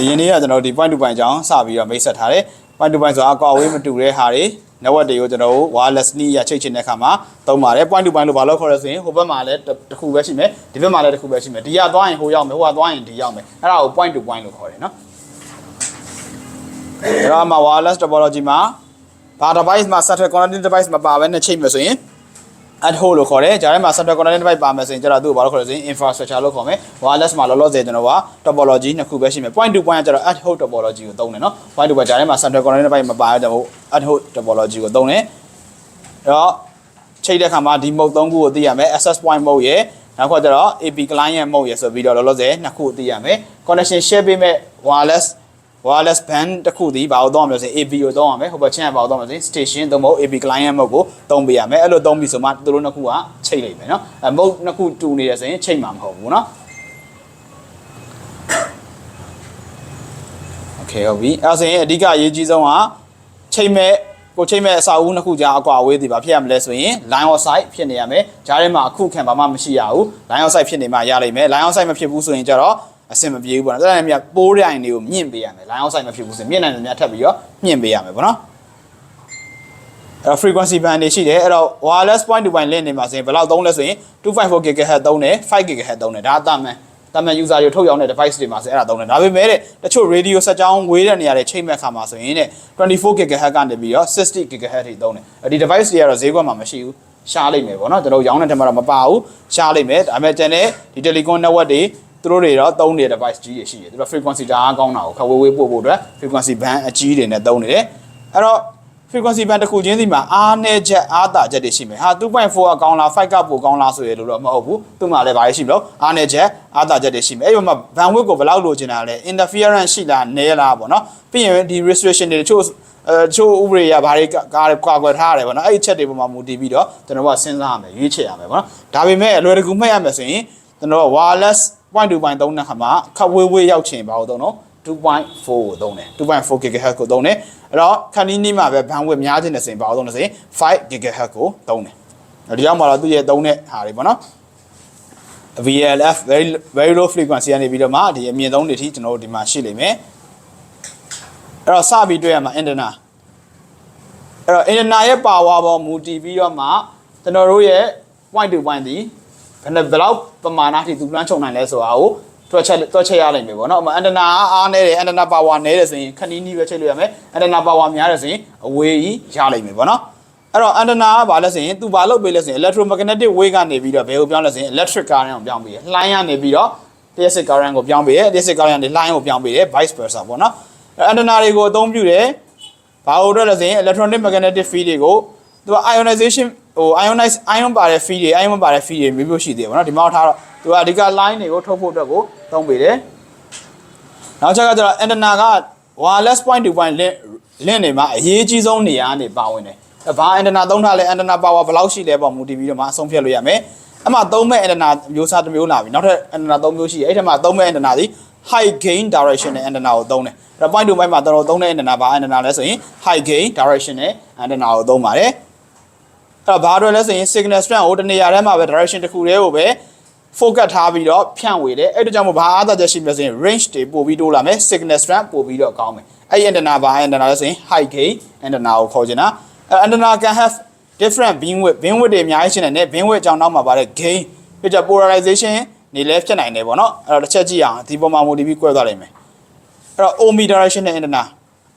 အရင်နေ့ကကျွန်တော်တို့ဒီ point to point အကြောင်းစပြီးတော့မိတ်ဆက်ထားတယ် point to point ဆိုတာအကွာအဝေးမတူတဲ့ဟာတွေ network တွေကိုကျွန်တော်တို့ wireless နည်းရချိတ်ချင်တဲ့အခါမှာသုံးပါတယ် point to point လို့ဘာလို့ခေါ်လဲဆိုရင်ဟိုဘက်မှာလည်းတစ်ခုပဲရှိမယ်ဒီဘက်မှာလည်းတစ်ခုပဲရှိမယ်ဒီကသွားရင်ဟိုရောက်မယ်ဟိုကသွားရင်ဒီရောက်မယ်အဲ့ဒါကို point to point လို့ခေါ်တယ်နော်အဲ့တော့မှာ wireless topology မှာဘာ device မှာ software connecting device မပါဘဲနဲ့ချိတ်မယ်ဆိုရင် ad hoc လို့ခေါ်တယ်ဂျာထဲမှာ software connecting device ပါမယ်ဆိုရင်ကျတော့သူ့ကိုဘာလို့ခေါ်လဲဆိုရင် infrastructure လို့ခေါ်မယ် wireless မှာလောလောဆယ်ကျွန်တော်က topology နှစ်ခုပဲရှိမယ် point to point ကကျတော့ ad hoc topology ကိုသုံးတယ်နော် point to point ဂျာထဲမှာ software connecting device မပါရတဲ့ဟို ad hoc topology ကိုသုံးတယ်အဲ့တော့ချိတ်တဲ့ခါမှာဒီ mode ၃ခုကိုသိရမယ် access point mode ရယ်နောက်တစ်ခါကျတော့ AP client mode ရယ်ဆိုပြီးတော့လောလောဆယ်နှစ်ခုသိရမယ် connection share ပေးမဲ့ wireless wireless band တစ်ခုဒီဘာလို့သုံးရမလဲဆိုရင် AB ကိုသုံးရမယ်ဟိုဘက်ချင်းကဘာလို့သုံးရမလဲဆိုရင် station သုံးဖို့ AB client mode ကိုသုံးပေးရမယ်အဲ့လိုသုံးပြီးဆိုမှသူတို့နှစ်ခုကချိတ်လိုက်မယ်နော်အဲ mode နှစ်ခုတူနေတယ်ဆိုရင်ချိတ်မှာမဟုတ်ဘူးနော် Okay ဟုတ်ပြီအဲ့ဒါဆိုရင်အဓိကအရေးကြီးဆုံးကချိတ်မဲ့ကိုချိတ်မဲ့အစာအုပ်နှစ်ခုကြားအကွာအဝေးဒီပါဖြစ်ရမလဲဆိုရင် line of sight ဖြစ်နေရမယ်ဂျားထဲမှာအခုခံဘာမှမရှိရဘူး line of sight ဖြစ်နေမှရလိမ့်မယ် line of sight မဖြစ်ဘူးဆိုရင်ကျတော့ အဆင်မပြေဘူးပေါ့နော်အဲ့ဒါနဲ့မြတ်ပိုးရိုင်တွေကိုမြင့်ပေးရမယ် line of sight မဖြစ်ဘူးဆိုရင်မြင့်နိုင်တယ်များထပ်ပြီးတော့မြင့်ပေးရမယ်ပေါ့နော်အဲ့တော့ frequency band တွေရှိတယ်အဲ့တော့ wireless point to point link နေမှာဆိုရင်ဘယ်လောက်သုံးလဲဆိုရင်254 GHz သုံးတယ်5 GHz သုံးတယ်ဒါအတမန်တမန် user တွေထုတ်ရောင်းတဲ့ device တွေမှာဆိုရင်အဲ့ဒါသုံးတယ်ဒါပေမဲ့တဲ့တချို့ radio စက်ကြောင်းဝေးတဲ့နေရာတွေချိန်မဲ့ခါမှာဆိုရင်တဲ့24 GHz ကနေပြီးတော့60 GHz ထိသုံးတယ်အဲ့ဒီ device တွေကတော့ဈေးကွက်မှာမရှိဘူးရှားလိမ့်မယ်ပေါ့နော်ကျွန်တော်ရောင်းတဲ့ထဲမှာတော့မပါဘူးရှားလိမ့်မယ်ဒါပေမဲ့ကျန်တဲ့ဒီ telecom network တွေ သူတို့တွေတော့သုံးနေတဲ့ device ကြီးတွေရှိတယ်သူတို့ frequency တအားကောင်းတာကိုခဝေးဝေးပို့ဖို့အတွက် frequency band အကြီးတွေနဲ့သုံးနေတယ်အဲ့တော့ frequency band တစ်ခုချင်းစီမှာအားနည်းချက်အားတာချက်တွေရှိမယ်ဟာ2.4ကကောင်းလား5ကပိုကောင်းလားဆိုရလို့တော့မဟုတ်ဘူးသူ့မှာလည်းဘာတွေရှိမလို့အားနည်းချက်အားတာချက်တွေရှိမယ်အဲ့ဒီမှာ bandwidth ကိုဘယ်လောက်လိုချင်တာလဲ interference ရှိလားနည်းလားပေါ့နော်ပြီးရင်ဒီ restriction တွေတချို့အဲတချို့ဥပဒေရဘာတွေကာကွာကွယ်ထားရတယ်ပေါ့နော်အဲ့ဒီချက်တွေပေါ်မှာမူတည်ပြီးတော့ကျွန်တော်ကစဉ်းစားရမယ်ရွေးချယ်ရမယ်ပေါ့နော်ဒါပေမဲ့အလွယ်တကူမှတ်ရမယ်ဆိုရင်ကျွန်တော်က wireless point to point သုံးတဲ့ခါမှာခပ်ဝေးဝေးရောက်ချင်ဘာလို့သုံးတော့2.4ကိုသုံးတယ်2.4 GHz ကိုသုံးတယ်အဲ့တော့ခဏီးနီးမှာပဲ bandwidth များခြင်းနဲ့ဆိုရင်ဘာလို့သုံးလဲဆိုရင်5 GHz ကိုသုံးတယ်အဲ့ဒီကြောင့်မလားသူရဲ့သုံးတဲ့ဟာတွေပေါ့နော် VLF very very low frequency ကနေပြီးတော့မှဒီအမြင့်ဆုံးတွေထိကျွန်တော်တို့ဒီမှာရှိလိမ့်မယ်အဲ့တော့စပြီးတွေ့ရမှာ antenna အဲ့တော့ antenna ရဲ့ power ပေါ်မူတည်ပြီးတော့မှကျွန်တော်တို့ရဲ့ point to point ဒီဘ ယ်နဲ့ဘယ်လောက်ပမာဏထိသူလွှမ်းခြုံနိုင်လဲဆိုတာကိုတွက်ချက်တွက်ချက်ရနိုင်ပြီပေါ့နော်အန်တနာအားနေတယ်အန်တနာပါဝါနေတယ်ဆိုရင်ခဏီးနီးပဲချိန်လို့ရမယ်အန်တနာပါဝါများတယ်ဆိုရင်အဝေးကြီးရနိုင်ပြီပေါ့နော်အဲ့တော့အန်တနာကဘာလဲဆိုရင်သူဘာလုပ်ပေးလဲဆိုရင် electromagnetic wave ကနေပြီးတော့ဘယ်ကိုပြောင်းလဲဆိုရင် electric current ကိုပြောင်းပေးတယ်လှိုင်းကနေပြီးတော့ electric current ကိုပြောင်းပေးတယ် electric current ကနေလှိုင်းကိုပြောင်းပေးတယ် vice versa ပေါ့နော်အန်တနာတွေကိုအသုံးပြုတယ်ဘာလို့အတွက်လဲဆိုရင် electronic magnetic field တွေကိုသူက ionization ဟို ionize ion ပါတဲ့ field တွေ ion မပါတဲ့ field တွေမျိုးမျိုးရှိသေးတယ်ဗောနော်ဒီမှာထားတော့သူကအဓိက line တွေကိုထုတ်ဖို့အတွက်ကိုသုံးပေးတယ်နောက်ချက်ကကျတော့ antenna က wireless point to point link link တွေမှာအရေးကြီးဆုံးနေရာကနေပါဝင်တယ်အဲဘာ antenna သုံးထားလဲ antenna power ဘယ်လောက်ရှိလဲပေါ့မူတည်ပြီးတော့မှအဆုံးဖြတ်လို့ရမယ်အမှသုံးမဲ့ antenna မျိုးစားတစ်မျိုးလာပြီနောက်ထပ် antenna သုံးမျိုးရှိတယ်အဲ့ထက်မှာသုံးမဲ့ antenna ဒီ high gain directional antenna ကိုသုံးတယ်အဲ့တော့ point to point မှာတော်တော်သုံးတဲ့ antenna ဘာ antenna လဲဆိုရင် high gain directional antenna ကိုသုံးပါတယ်အဲ့ တော့ဘာတွေလဲဆိုရင် signal strength ကိုတနေရာထဲမှာပဲ direction တစ်ခုတည်းကိုပဲ focus ထားပြီးတော့ဖြန့်ဝေတယ်အဲ့ဒါကြောင့်မို့ဘာအားသာချက်ရှိမလဲဆိုရင် range တွေပို့ပြီးတိုးလာမယ် signal strength ပို့ပြီးတော့ကောင်းမယ်အဲ့ဒီ antenna ဘာ antenna လဲဆိုရင် high gain antenna ကိုခေါ်ချင်တာအဲ့ antenna can have different beam width beam width တွေအများကြီးရှိနေတယ် beam width အကြောင်းနောက်မှာပါတဲ့ gain ပြီးတော့ polarization နေလဲဖြစ်နိုင်တယ်ပေါ့နော်အဲ့တော့တစ်ချက်ကြည့်အောင်ဒီပုံမှာ motive ပြီးကွဲသွားလိမ့်မယ်အဲ့တော့ omi directional antenna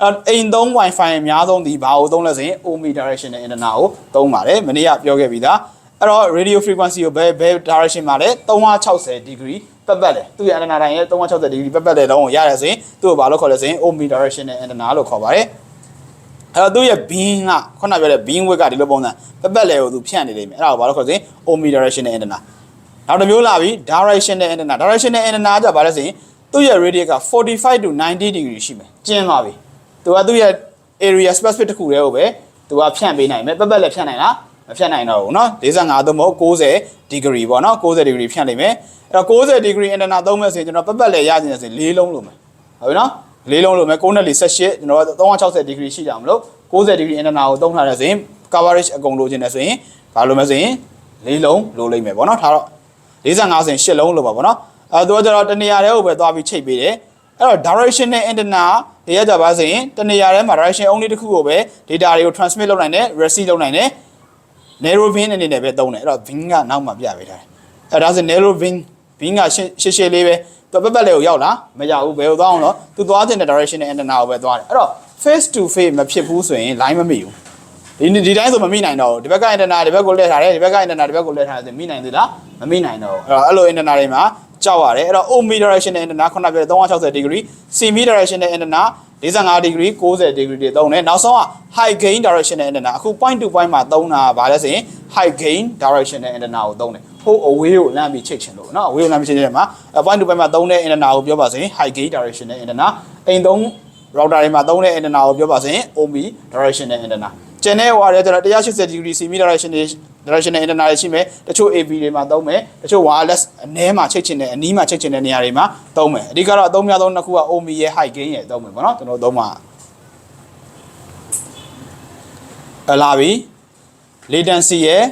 အဲ့အိမ်သုံး wifi အများဆုံးဒီဘာကိုသုံးလဲဆိုရင် omi directional antenna ကိုသုံးပါတယ်မနေ့ကပြောခဲ့ပြီးသားအဲ့တော့ radio frequency ကိုဘယ်ဘယ် direction မှာလဲ360 degree ပတ်ပတ်တယ်သူ့ရဲ့ antenna တိုင်းရဲ့360 degree ပတ်ပတ်တယ်လုံးကိုရတယ်ဆိုရင်သူ့ကိုဘာလို့ခေါ်လဲဆိုရင် omi directional antenna လို့ခေါ်ပါတယ်အဲ့တော့သူ့ရဲ့ beam ကခုနပြောတဲ့ beam width ကဒီလိုပုံစံပတ်ပတ်လေကိုသူဖြန့်နေလိမ့်မယ်အဲ့ဒါကိုဘာလို့ခေါ်လဲဆိုရင် omi directional antenna နောက်တစ်မျိုးလာပြီ directional antenna directional antenna ကဘာလဲဆိုရင်သူ့ရဲ့ radius က45 to 90 degree ရှိမယ်ကျင်းသွားပြီ သူကသူ့ရဲ့ area specific တစ်ခုတည်းကိုပဲသူကဖြန့်ပေးနိုင်မယ်ပတ်ပတ်လည်းဖြန့်နိုင်လားမဖြန့်နိုင်တော့ဘူးเนาะ45သို့မဟုတ်90 degree ပေါ့เนาะ90 degree ဖြန့်နိုင်မယ်အဲ့တော့90 degree antenna သုံးမယ်ဆိုရင်ကျွန်တော်ပတ်ပတ်လည်းရချင်တယ်ဆိုရင်၄လုံးလို့မယ်ဟုတ်ပြီเนาะလေးလုံးလို့မယ်9နဲ့4 18ကျွန်တော်360 degree ရှိကြမလို့90 degree antenna ကိုသုံးထားတယ်ဆိုရင် coverage အကုန်လိုချင်တယ်ဆိုရင်ဘာလို့မလဲဆိုရင်လေးလုံးလိုလိမ့်မယ်ပေါ့เนาะထားတော့45ဆိုရင်8လုံးလို့ပါပေါ့နော်အဲသူကကျတော့တနေရာတည်းကိုပဲသွားပြီးချိတ်ပေးတယ် အဲ့တော့ directional antenna တွေရကြပါစေရင်တနေရာထဲမှာ direction only တစ်ခုကိုပဲ data တွေကို transmit လုပ်နိုင်တယ် receive လုပ်နိုင်တယ် narrow beam အနေနဲ့ပဲသုံးတယ်အဲ့တော့ beam ကနောက်မှပြပေးထားတယ်အဲ့ဒါဆို narrow beam beam ကရှင်းရှင်းရှင်းလေးပဲသူပတ်ပတ်လေးကိုရောက်လာမရောက်ဘူးဘယ်ကိုသွားအောင်တော့သူသွားတဲ့ directional antenna ကိုပဲသွားတယ်အဲ့တော့ face to face မဖြစ်ဘူးဆိုရင် line မမိဘူး ဒီဒီတိုင်းဆိုမမိနိုင်တော့ဘူးဒီဘက်က internal ဒီဘက်ကိုလှည့်ထားတယ်ဒီဘက်က internal ဒီဘက်ကိုလှည့်ထားတယ်ဆိုမိနိုင်သေးလားမမိနိုင်တော့ဘူးအဲ့တော့အဲ့လို internal တွေမှာကြောက်ရတယ်အဲ့တော့ O mi direction နဲ့ internal ခုနပြော360 degree C mi direction နဲ့ internal 45 degree 90 degree တွေသုံးတယ်နောက်ဆုံးက high gain direction နဲ့ internal အခု point to point မှာသုံးတာကဘာလဲဆိုရင် high gain direction နဲ့ internal ကိုသုံးတယ်ဟို away ကိုလမ်းပြီးချိတ်ချင်လို့နော် away ကိုလမ်းပြီးချိတ်ချင်တယ်မှာ point to point မှာသုံးတဲ့ internal ကိုပြောပါဆိုရင် high gain direction နဲ့ internal အိမ်သုံး router တွေမှာသုံးတဲ့ internal ကိုပြောပါဆိုရင် omi direction နဲ့ internal ကျန်တဲ့ဟိုဟာတွေကျတော့180 degree CME direction တွေ directional antenna တွေရှိမယ်တချို့ AB တွေမှာသုံးမယ်တချို့ wireless အနည်းမှာချိတ်ချင်တဲ့အနီးမှာချိတ်ချင်တဲ့နေရာတွေမှာသုံးမယ်အဓိကတော့အသုံးများဆုံးတစ်ခုက OMI ရဲ့ high gain ရဲ့သုံးမယ်ပေါ့နော်ကျွန်တော်သုံးမှာအလာပြီ latency ရဲ့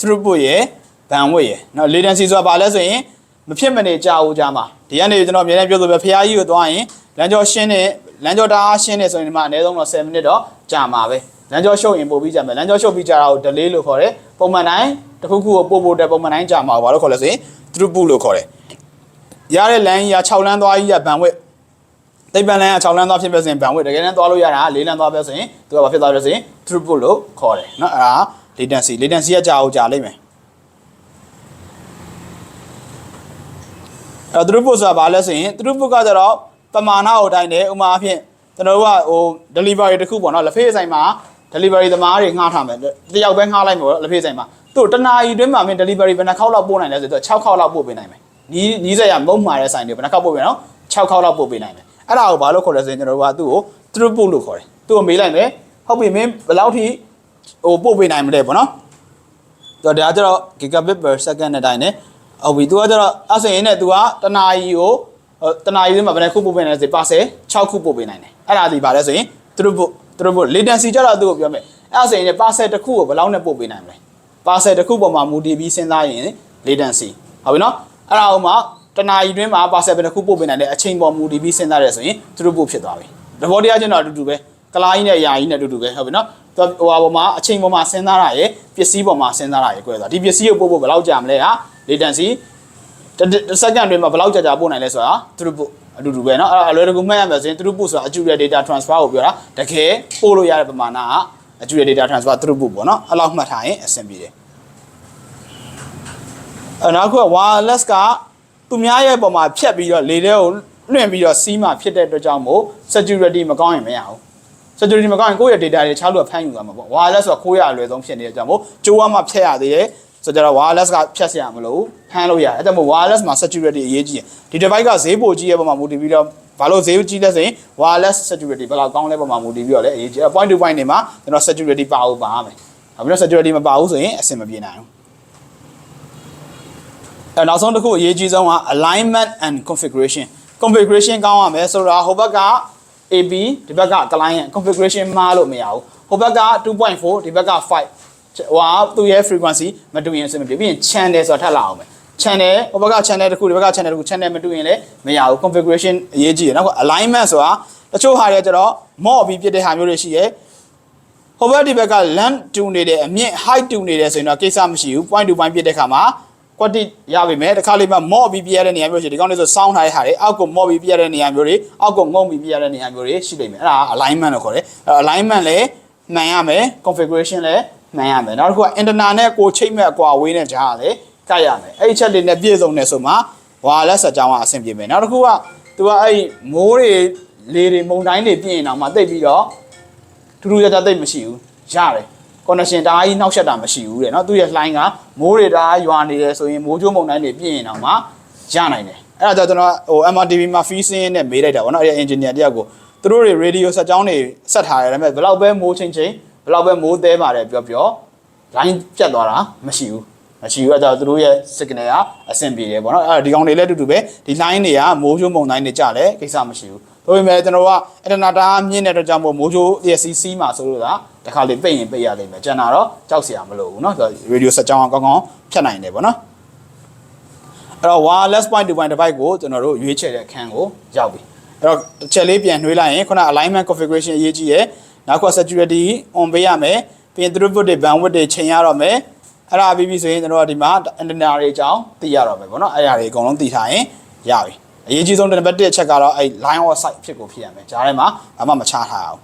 throughput ရဲ့ bandwidth ရဲ့เนาะ latency ဆိုတာဘာလဲဆိုရင်မဖြစ်မနေကြာဦးကြာမှာဒီကနေကျွန်တော်အများနဲ့ပြောဆိုပြဖျားကြီးကိုသွားရင်လမ်းကြောရှင်းတဲ့လမ်းကြောတအားရှင်းနေဆိုရင်ဒီမှာအနည်းဆုံးတော့10မိနစ်တော့ကြာမှာပဲ လမ်းကြောရှုပ်ရင်ပို့ပြီးကြာမယ်လမ်းကြောရှုပ်ပြီးကြာတာကို delay လို့ခေါ်တယ်ပုံမှန်တိုင်းတစ်ခုခုကိုပို့ဖို့တဲ့ပုံမှန်တိုင်းကြာမှာဘာလို့ခေါ်လဲဆိုရင် throughput လို့ခေါ်တယ်ရတဲ့လမ်းကြီးက6လမ်းသွားကြီးက bandwidth သိပ္ပံလမ်းက6လမ်းသွားဖြစ်ပဲဆိုရင် bandwidth တကယ်တမ်းသွားလို့ရတာ4လမ်းသွားပဲဆိုရင်သူကဘာဖြစ်သွားလဲဆိုရင် throughput လို့ခေါ်တယ်เนาะအဲ့ဒါ latency latency ကကြာအောင်ကြာလိမ့်မယ်အဲ့တော့ throughput ဆိုတာဘာလဲဆိုရင် throughput ကကြတော့ပမာဏကိုတိုင်းတယ်ဥပမာအဖြစ်ကျွန်တော်တို့ကဟို delivery တစ်ခုပေါ့နော်လက်ဖေးဆိုင်မှာ delivery သမားတွေငှားထားမယ်တယောက်ပဲငှားလိုက်မှာပေါ့လက်ဖေးဆိုင်မှာသူ့တနာရီတွင်းမှာမင်း delivery ဘယ်နှခေါက်လောက်ပို့နိုင်လဲဆိုတော့6ခေါက်လောက်ပို့ပေးနိုင်မယ်နီးနီးစက်ရမုံမှာတဲ့ဆိုင်တွေဘယ်နှခေါက်ပို့ပေးနော်6ခေါက်လောက်ပို့ပေးနိုင်မယ်အဲ့ဒါကိုဘာလို့ခေါ်လဲဆိုရင်ကျွန်တော်တို့ကသူ့ကို throughput လို့ခေါ်တယ်သူ့ကိုမေးလိုက်မယ်ဟုတ်ပြီမင်းဘယ်လောက်ထိဟိုပို့ပေးနိုင်မလဲပေါ့နော်တော့ဒါကြတော့ gigabit per second နဲ့တိုင်းနေဟုတ်ပြီ तू ကကြတော့အဲ့ဆိုရင်ね तू ကတနာရီကိုတနာရီတွင်းမှာဘယ်နှခုပို့ပေးနိုင်လဲဆိုပါဆယ်6ခုပို့ပေးနိုင်တယ်အဲ့ဒါဒီပါလဲဆိုရင် throughput throughput latency ကြတော့သူ့ကိုပြောမယ်အဲ့ဒါဆိုရင်ပါဆယ်တစ်ခုကိုဘယ်လောက်နဲ့ပို့ပေးနိုင်မလဲပါဆယ်တစ်ခုပေါ်မှာမူတည်ပြီးစဉ်းစားရင် latency ဟုတ်ပြီနော်အဲ့ဒါဥမာတနာရီတွင်းမှာပါဆယ်ဘယ်နှခုပို့ပေးနိုင်လဲအချိန်ပေါ်မူတည်ပြီးစဉ်းစားရဲဆိုရင် throughput ဖြစ်သွားပြီသဘောတရားချင်းတော့အတူတူပဲကလာကြီးနဲ့ယာကြီးနဲ့အတူတူပဲဟုတ်ပြီနော်ဟိုဟာပေါ်မှာအချိန်ပေါ်မှာစဉ်းစားတာရယ်ပစ္စည်းပေါ်မှာစဉ်းစားတာရယ်ကွဲသွားဒီပစ္စည်းကိုပို့ဖို့ဘယ်လောက်ကြာမလဲဟာ latency တစ်စက္ကန့်တွင်းမှာဘယ်လောက်ကြာကြာပို့နိုင်လဲဆိုတာ throughput အတူတူပဲเนาะအဲ့ဒါအလွယ်တကူမှတ်ရမယ်ဆိုရင် throughput ဆိုတာ accurate data transfer ကိုပြောတာတကယ်ပို့လို့ရတဲ့ပမာဏက accurate data transfer throughput ပေါ့เนาะအဲ့လောက်မှတ်ထားရင်အဆင်ပြေတယ်အဲ့နောက်တစ်ခုက wireless ကသူများရဲ့ပုံမှာဖြတ်ပြီးတော့လေထဲကိုလွှင့်ပြီးတော့စီးမှဖြစ်တဲ့အတွက်ကြောင့်မို့ security မကောင်းရင်မရဘူး security မကောင်းရင်ကိုယ့်ရဲ့ data တွေချားလို့ဖမ်းယူသွားမှာပေါ့ wireless ဆိုတော့ခိုးရအလွယ်ဆုံးဖြစ်နေတဲ့ကြောင့်မို့ကြိုးဝါမှဖြတ်ရသေးတယ် ဆိုကြတော့ wireless ကဖြတ်เสียမလို့ဖမ်းလို့ရတယ်အဲ့ဒါမို့ wireless မှာ security အရေးကြီးတယ်ဒီ device ကဈေးပိုကြီးရဲ့ပုံမှာမူတည်ပြီးတော့ဘာလို့ဈေးကြီးလဲဆိုရင် wireless security ဘယ်လောက်ကောင်းလဲပုံမှာမူတည်ပြီးတော့လည်းအရေးကြီးတယ် point to point နေမှာကျွန်တော် security ပါဖို့ပါမယ်ဒါပြီးတော့ security မပါဘူးဆိုရင်အဆင်မပြေနိုင်ဘူးအဲနောက်ဆုံးတစ်ခုအရေးကြီးဆုံးက alignment and configuration configuration ကောင်းရမယ်ဆိုတော့ဟိုဘက်က AB ဒီဘက်က client configuration မှားလို့မရဘူးဟိုဘက်က2.4ဒီဘက်က5 ဟိုဟာသူ့ရဲ့ frequency မတူရင်အဆင်မပြေပြီးရင် channel ဆိုတာထပ်လာအောင်မယ် channel ဟိုဘက်က channel တစ်ခုဒီဘက်က channel တစ်ခု channel မတူရင်လည်းမရဘူး configuration အရေးကြီးတယ်နောက်က alignment ဆိုတာတချို့ဟာတွေကျတော့ mod ပြီးပြတဲ့ဟာမျိုးတွေရှိရဲ့ဟိုဘက်ဒီဘက်က land တူနေတယ်အမြင့် height တူနေတယ်ဆိုရင်တော့ကိစ္စမရှိဘူး point to point ပြတဲ့ခါမှာ quality ရပါမယ်တခါလေးမှ mod ပြီးပြရတဲ့နေရာမျိုးရှိဒီကောင်းလေးဆို sound ထားတဲ့ဟာတွေအောက်ကို mod ပြီးပြရတဲ့နေရာမျိုးတွေအောက်ကိုငုံပြီးပြရတဲ့နေရာမျိုးတွေရှိလိမ့်မယ်အဲ့ဒါ alignment လို့ခေါ်တယ်အဲ့ alignment လည်းမှန်ရမယ် configuration လည်း မှန်ရမယ်နောက်တစ်ခုက internet နဲ့ကိုချိတ်မဲ့အကွာဝေးနဲ့ကြားရလေကတ်ရမယ်အဲ့အချက်လေးနဲ့ပြည့်စုံနေဆိုမှဝါလက်စကြောင်းကအဆင်ပြေမယ်နောက်တစ်ခုကသူကအဲ့မိုးတွေလေတွေမုန်တိုင်းတွေပြင်းနေအောင်မှတိတ်ပြီးတော့ထူးထူးခြားခြားတိတ်မရှိဘူးရတယ် connection တအားကြီးနှောက်ယှက်တာမရှိဘူးတဲ့နော်သူရဲ့ line ကမိုးတွေတအားရွာနေတယ်ဆိုရင်မိုးကြိုးမုန်တိုင်းတွေပြင်းနေအောင်မှရနိုင်တယ်အဲ့ဒါကြောင့်ကျွန်တော်ဟို MRTV မှာ fee စင်းနဲ့မေးလိုက်တာဗောနော်အဲ့ဒီ engineer တယောက်ကိုသူတို့တွေ radio စက်ကြောင်းတွေဆက်ထားရတယ်ဒါပေမဲ့ဘယ်လောက်ပဲမိုးချင်းချင်း ဘလောက်ပဲမိုးသေးပါတယ်ပြောပြော line ပြတ်သွားတာမရှိဘူးမရှိဘူးအဲ့ဒါသူတို့ရဲ့ signal ကအဆင်ပြေတယ်ပေါ့နော်အဲ့ဒီကောင်တွေလည်းအတူတူပဲဒီ line တွေကမိုးချိုးမုန်တိုင်းတွေကြလည်းကိစ္စမရှိဘူးဒါပေမဲ့ကျွန်တော်ကအဲ့ဒါနာတာမြင့်တဲ့အတွက်ကြောင့်မို့မိုးချိုးရဲ့စီစီမှာဆိုလို့ကတခါလေပိတ်ရင်ပိတ်ရလိမ့်မယ်ကျန်တာတော့ကြောက်စရာမလိုဘူးနော်ရေဒီယိုဆက်ကြောင်းကောင်းကောင်းဖြတ်နိုင်တယ်ပေါ့နော်အဲ့တော့ wireless point to point device ကိုကျွန်တော်တို့ရွေးချယ်တဲ့အခန်းကိုရောက်ပြီအဲ့တော့တစ်ချက်လေးပြန်နှွှေးလိုက်ရင်ခုန alignment configuration အရေးကြီးရဲ့ နောက်က security on ပေးရမယ်ပြီးရင် throughput တွေ bandwidth တွေချိန်ရတော့မယ်အဲ့ဒါပြီးပြီဆိုရင်ကျွန်တော်တို့ဒီမှာ antenna တွေအကြောင်းသိရတော့မယ်ပေါ့နော်အဲ့ဒါတွေအကုန်လုံးသိထားရင်ရပြီအရေးကြီးဆုံးနံပါတ်1အချက်ကတော့အဲ့ line of sight ဖြစ်ကိုဖြစ်ရမယ်ဂျားထဲမှာဘာမှမချထားအောင်